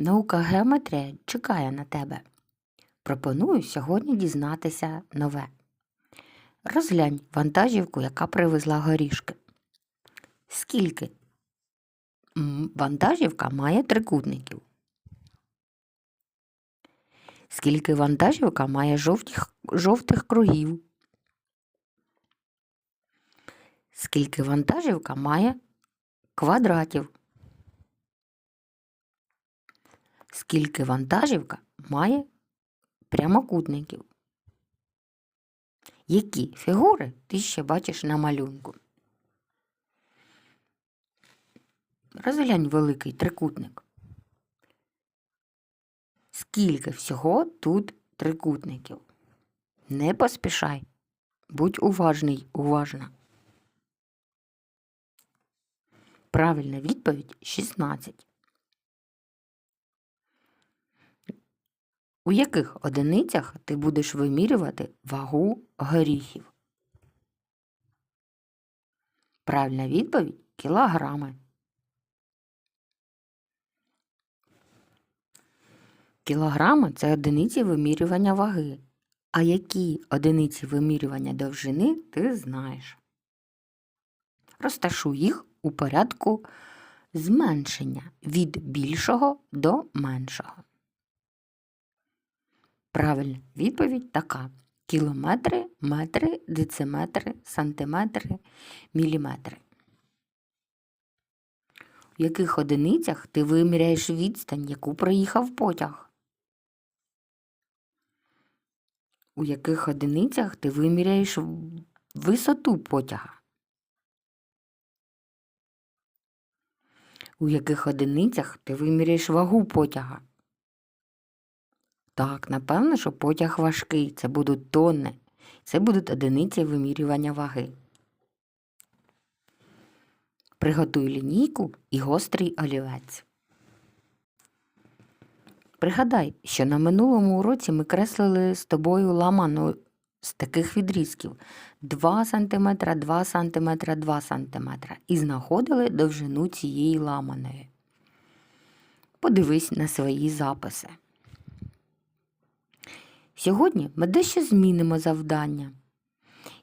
Наука геометрія чекає на тебе. Пропоную сьогодні дізнатися нове. Розглянь вантажівку, яка привезла горішки. Скільки вантажівка має трикутників? Скільки вантажівка має жовтих, жовтих кругів? Скільки вантажівка має квадратів? Скільки вантажівка має прямокутників? Які фігури ти ще бачиш на малюнку? Розглянь великий трикутник. Скільки всього тут трикутників? Не поспішай. Будь уважний, уважна. Правильна відповідь 16. У яких одиницях ти будеш вимірювати вагу горіхів? Правильна відповідь кілограми. Кілограми це одиниці вимірювання ваги. А які одиниці вимірювання довжини ти знаєш? Розташуй їх у порядку зменшення від більшого до меншого. Правильна відповідь така: кілометри, метри, дециметри, сантиметри, міліметри. У яких одиницях ти виміряєш відстань, яку проїхав потяг? У яких одиницях ти виміряєш висоту потяга? У яких одиницях ти виміряєш вагу потяга? Так, напевно, що потяг важкий. Це будуть тонни. Це будуть одиниці вимірювання ваги. Приготуй лінійку і гострий олівець. Пригадай, що на минулому уроці ми креслили з тобою ламану з таких відрізків 2 см, 2 см, 2 см і знаходили довжину цієї ламаної. Подивись на свої записи. Сьогодні ми дещо змінимо завдання.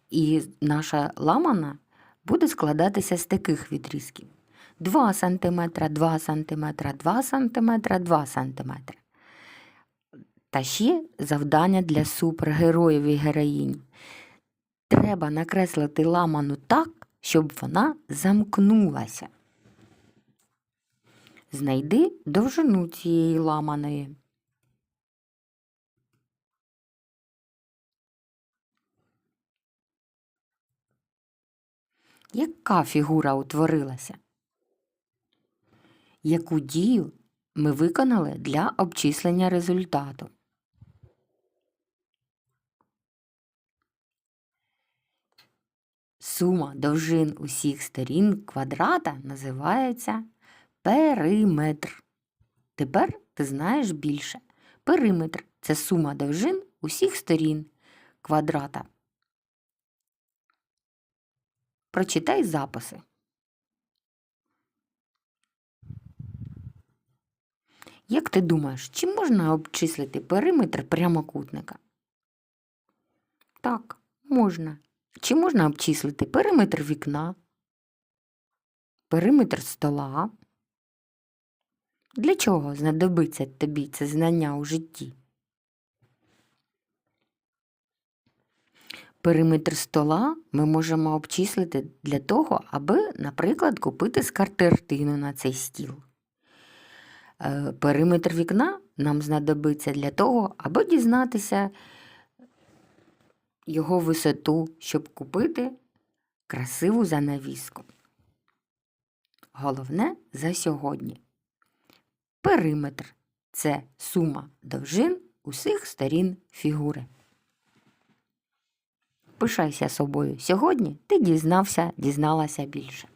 І наша ламана буде складатися з таких відрізків: 2 см, 2 см, 2 см, 2 см. Та ще завдання для супергероїв і героїнь. Треба накреслити ламану так, щоб вона замкнулася. Знайди довжину цієї ламаної. Яка фігура утворилася? Яку дію ми виконали для обчислення результату? Сума довжин усіх сторін квадрата називається периметр. Тепер ти знаєш більше. Периметр це сума довжин усіх сторін квадрата. Прочитай записи. Як ти думаєш, чи можна обчислити периметр прямокутника? Так, можна. Чи можна обчислити периметр вікна, периметр стола? Для чого знадобиться тобі це знання у житті? Периметр стола ми можемо обчислити для того, аби, наприклад, купити скатертину на цей стіл. Е, Периметр вікна нам знадобиться для того, аби дізнатися його висоту, щоб купити красиву занавіску. Головне за сьогодні. Периметр це сума довжин усіх сторін фігури. Пишайся собою. Сьогодні ти дізнався, дізналася більше.